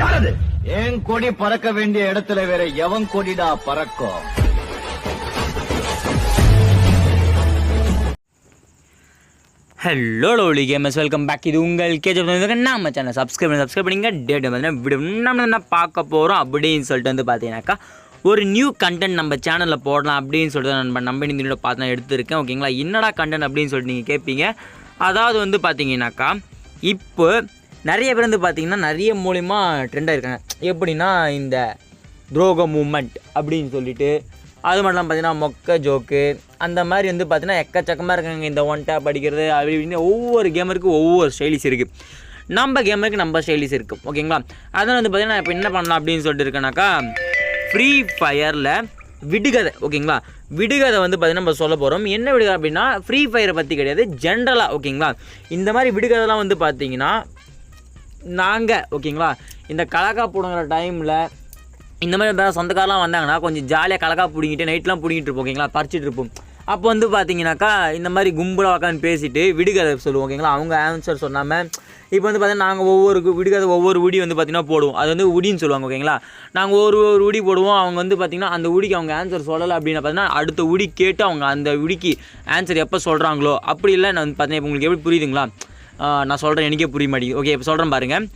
யாரது? என் கொடி பறக்க வேண்டிய இடத்துல வேற எவன் கொடிடா பறக்கும்? ஹலோ லோலி கேமஸ் வெல்கம் பேக் இது உங்கள் கேஜப் நம்ம சேனல் சப்ஸ்கிரைப் பண்ணி சப்ஸ்கிரைப் பண்ணிங்க. டேட் வந்து நம்ம என்ன பார்க்க போகிறோம் அப்படின்னு சொல்லிட்டு வந்து பார்த்தீங்கன்னாக்கா ஒரு நியூ கண்டென்ட் நம்ம சேனலில் போடலாம் அப்படின்னு சொல்லிட்டு நம்ம நம்ம இந்த பார்த்து நான் எடுத்திருக்கேன். ஓகேங்களா என்னடா கண்டென்ட் அப்படின்னு சொல்லிட்டு நீங்கள் கேட்பீங்க. அதாவது வந்து பார்த்தீங்கன்னாக்கா இப்போ நிறைய பேர் வந்து பார்த்தீங்கன்னா நிறைய மூலிமா ட்ரெண்டாக இருக்காங்க எப்படின்னா இந்த துரோக மூமெண்ட் அப்படின்னு சொல்லிட்டு அது மட்டும் இல்லாமல் பார்த்தீங்கன்னா மொக்க ஜோக்கு அந்த மாதிரி வந்து பார்த்தீங்கன்னா எக்கச்சக்கமாக இருக்காங்க இந்த ஒன் டேப் அடிக்கிறது அப்படி இப்படின்னு ஒவ்வொரு கேமருக்கும் ஒவ்வொரு ஸ்டைலிஸ் இருக்குது நம்ம கேமருக்கு நம்ம ஸ்டைலிஸ் இருக்குது ஓகேங்களா அதனால் வந்து பார்த்தீங்கன்னா இப்போ என்ன பண்ணலாம் அப்படின்னு சொல்லிட்டு இருக்கேனாக்கா ஃப்ரீ ஃபயரில் விடுகதை ஓகேங்களா விடுகதை வந்து பார்த்தீங்கன்னா நம்ம சொல்ல போகிறோம் என்ன விடுகதை அப்படின்னா ஃப்ரீ ஃபயரை பற்றி கிடையாது ஜென்ரலாக ஓகேங்களா இந்த மாதிரி விடுகதைலாம் வந்து பார்த்தீங்கன்னா நாங்கள் ஓகேங்களா இந்த கலக்கா போடுங்கிற டைமில் இந்த மாதிரி வேறு சொந்தக்காரெலாம் வந்தாங்கன்னா கொஞ்சம் ஜாலியாக கலக்கா பிடிங்கிட்டு நைட்லாம் பிடிங்கிட்டு இருப்போம் ஓகேங்களா பறிச்சிட்டு இருப்போம். அப்போ வந்து பார்த்தீங்கன்னாக்கா இந்த மாதிரி கும்பலாக உட்காந்து பேசிட்டு விடுகதை சொல்லுவோம் ஓகேங்களா அவங்க ஆன்சர் சொன்னாமல் இப்போ வந்து பார்த்தீங்கன்னா நாங்கள் ஒவ்வொரு விடுகதை ஒவ்வொரு உடி வந்து பார்த்திங்கன்னா போடுவோம். அது வந்து உடின்னு சொல்லுவாங்க ஓகேங்களா நாங்கள் ஒரு ஒரு உடி போடுவோம் அவங்க வந்து பார்த்திங்கன்னா அந்த உடிக்கு அவங்க ஆன்சர் சொல்லலை அப்படின்னு பார்த்தீங்கன்னா அடுத்த உடி கேட்டு அவங்க அந்த உடிக்கு ஆன்சர் எப்போ சொல்கிறாங்களோ அப்படி இல்லை நான் வந்து பார்த்தீங்கன்னா இப்போ உங்களுக்கு எப்படி புரியுதுங்களா? நான் சொல்கிறேன் எனக்கே புரிய மாட்டேங்குது. ஓகே இப்போ சொல்கிறேன் பாருங்கள்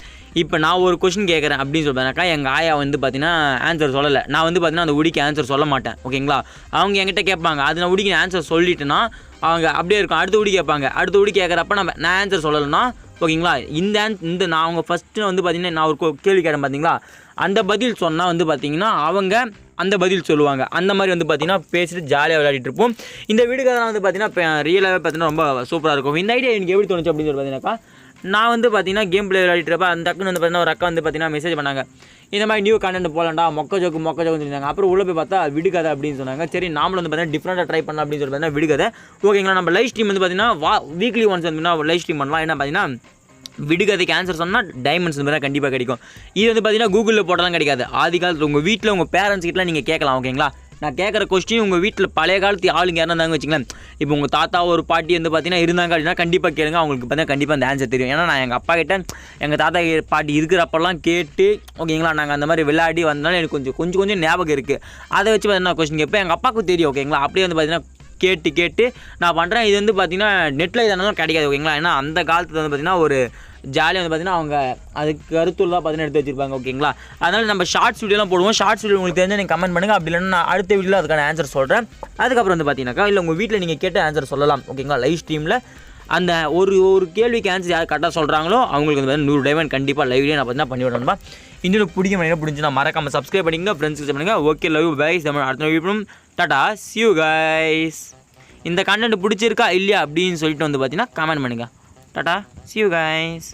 இப்போ நான் ஒரு கொஷின் கேட்குறேன் அப்படின்னு சொல்கிறேனாக்கா எங்கள் ஆயா வந்து பார்த்தீங்கன்னா ஆன்சர் சொல்லலை. நான் வந்து பார்த்தீங்கன்னா அந்த உடிக்கு ஆன்சர் சொல்ல மாட்டேன். ஓகேங்களா அவங்க என்கிட்ட கேட்பாங்க. அது நான் உடிக்கு ஆன்சர் சொல்லிட்டேன்னா அவங்க அப்படியே இருக்கும். அடுத்த உடி கேட்பாங்க. அடுத்த உடி கேட்குறப்ப நம்ம நான் ஆன்சர் சொல்லலைன்னா ஓகேங்களா இந்த ஆன் இந்த நான் அவங்க ஃபஸ்ட்டு வந்து பார்த்தீங்கன்னா நான் ஒரு கேள்வி கேட்டேன் பார்த்தீங்களா அந்த பதில் சொன்னால் வந்து பார்த்தீங்கன்னா அவங்க அந்த பதில் சொல்லுவாங்க. அந்த மாதிரி வந்து பார்த்திங்கன்னா பேசிட்டு ஜாலியாக விளையாடிட்டு இருப்போம். இந்த வீடுகள்லாம் வந்து பார்த்தீங்கன்னா ரியலாகவே பார்த்தீங்கன்னா ரொம்ப சூப்பராக இருக்கும். இந்த ஐடியா எனக்கு எப்படி தோணுச்சு அப்படின்னு சொல்லி பார்த்தீங்கன்னாக்கா நான் வந்து பார்த்தீங்கன்னா கேம் பிளே விளையாடிட்டுறப்ப அந்த டக்குன்னு வந்து பார்த்தீங்கன்னா ஒரு அக்கா வந்து பார்த்தீங்கன்னா மெசேஜ் பண்ணாங்க. இந்த மாதிரி நியூ கண்டென்ட் போகலாம்டா மொக்க ஜோக்கு மொக்க ஜோக்குன்னு சொன்னாங்க அப்புறம் உள்ளே போய் பார்த்தா விடுகதை அப்படின்னு சொன்னாங்க. சரி நாமளும் வந்து பார்த்தீங்கன்னா டிஃப்ரெண்ட்டாக ட்ரை பண்ணலாம் அப்படின்னு சொல்லி பார்த்தீங்கன்னா விடுகதை. ஓகேங்களா நம்ம லைவ் ஸ்ட்ரீம் வந்து பார்த்தீங்கன்னா வா வீக்லி ஒன்ஸ் வந்து லைவ் ஸ்ட்ரீம் பண்ணலாம். என்ன பார்த்தீங்கன்னா விடுகதைக்கு ஆன்சர் சொன்னால் டைமண்ட்ஸ் வந்து கண்டிப்பாக கிடைக்கும். இது வந்து பார்த்தீங்கன்னா கூகுளில் போட்டலாம் கிடைக்காது. ஆதி காலத்தில் உங்கள் வீட்டில் உங்கள் பேரண்ட்ஸ் கிட்டலாம் நீங்கள் கேட்கலாம் ஓகேங்களா நான் கேட்குற கொஸ்டின் உங்கள் வீட்டில் பழைய காலத்து ஆளுங்க யாரும் இருந்தாங்க வச்சுங்களேன் இப்போ உங்கள் தாத்தா ஒரு பாட்டி வந்து பார்த்தீங்கன்னா இருந்தாங்க அப்படின்னா கண்டிப்பாக கேளுங்க அவங்களுக்கு பார்த்தீங்கன்னா கண்டிப்பாக அந்த ஆன்சர் தெரியும். ஏன்னா நான் எங்கள் அப்பா கிட்ட எங்கள் தாத்தா பாட்டி இருக்கிறப்பெல்லாம் கேட்டு ஓகேங்களா நாங்கள் அந்த மாதிரி விளையாடி வந்தனால எனக்கு கொஞ்சம் கொஞ்சம் கொஞ்சம் ஞாபகம் இருக்குது அதை வச்சு பார்த்தீங்கன்னா கொஸ்டின் கேட்பேன். எங்கள் அப்பாவுக்கு தெரியும் ஓகேங்களா அப்படியே வந்து பார்த்தீங்கன்னா கேட்டு கேட்டு நான் பண்ணுறேன் இது வந்து பார்த்தீங்கன்னா நெட்டில் இதனாலும் கிடைக்காது ஓகேங்களா ஏன்னா அந்த காலத்தில் வந்து பார்த்தீங்கன்னா ஒரு ஜாலியாக வந்து பார்த்தீங்கன்னா அவங்க அதுக்கு கருத்துள்ள பார்த்தீங்கன்னா எடுத்து வச்சிருப்பாங்க ஓகேங்களா அதனால் நம்ம ஷார்ட்ஸ் வீடியோலாம் போடுவோம். ஷார்ட்ஸ் வீடியோ உங்களுக்கு தெரிஞ்சால் நீங்கள் கமெண்ட் பண்ணுங்கள் அப்படி இல்லைன்னா நான் அடுத்த வீடியோவில் அதுக்கான ஆன்சர் சொல்கிறேன் அதுக்கப்புறம் வந்து பார்த்தீங்கன்னாக்கா இல்லை உங்கள் வீட்டில் நீங்கள் கேட்ட ஆன்சர் சொல்லலாம் ஓகேங்களா லைவ் ஸ்ட்ரீமில் அந்த ஒரு ஒரு கேள்விக்கு ஆன்சர் யார் கரெக்டாக சொல்கிறாங்களோ அவங்களுக்கு வந்து நூறு டைமண்ட் கண்டிப்பாக லைவ்லேயே நான் பார்த்தீங்கன்னா பண்ணி விடணும்பா பிடிக்க மாதிரி பிடிச்சினா மறக்காமல் சப்ஸ்கிரைப் பண்ணிங்க ஃப்ரெண்ட்ஸ் பண்ணுங்கள் ஓகே லவ் கைஸ் நம்ம அடுத்த வீடியோ டாடா சியூ கைஸ் இந்த கண்டென்ட் பிடிச்சிருக்கா இல்லையா அப்படின்னு சொல்லிட்டு வந்து பார்த்தீங்கன்னா கமெண்ட் பண்ணுங்கள் டாடா சியூ கைஸ்